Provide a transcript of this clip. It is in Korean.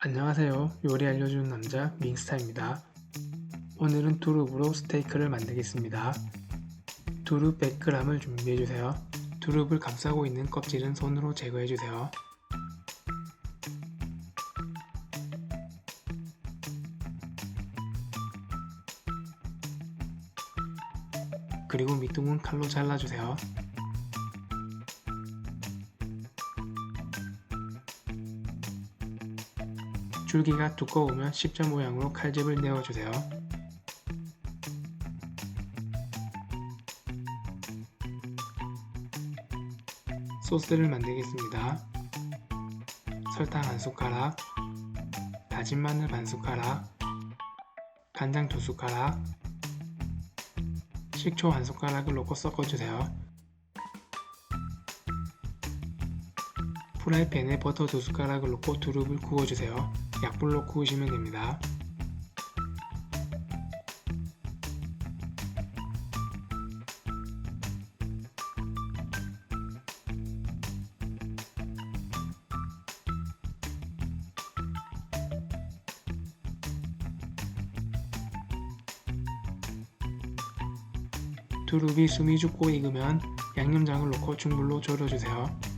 안녕하세요. 요리 알려주는 남자 밍스타입니다. 오늘은 두릅으로 스테이크를 만들겠습니다. 두릅 100g을 준비해주세요. 두릅을 감싸고 있는 껍질은 손으로 제거해주세요. 그리고 밑둥은 칼로 잘라주세요. 줄기가 두꺼우면 십자 모양으로 칼집을 내어주세요. 소스를 만들겠습니다. 설탕 한 숟가락, 다진 마늘 반 숟가락, 간장 두 숟가락, 식초 한 숟가락을 넣고 섞어주세요. 프라이팬에 버터 두 숟가락을 넣고 두릅을 구워주세요. 약불로 구우시면 됩니다. 두릅이 숨이 죽고 익으면 양념장을 넣고 중불로 졸여주세요.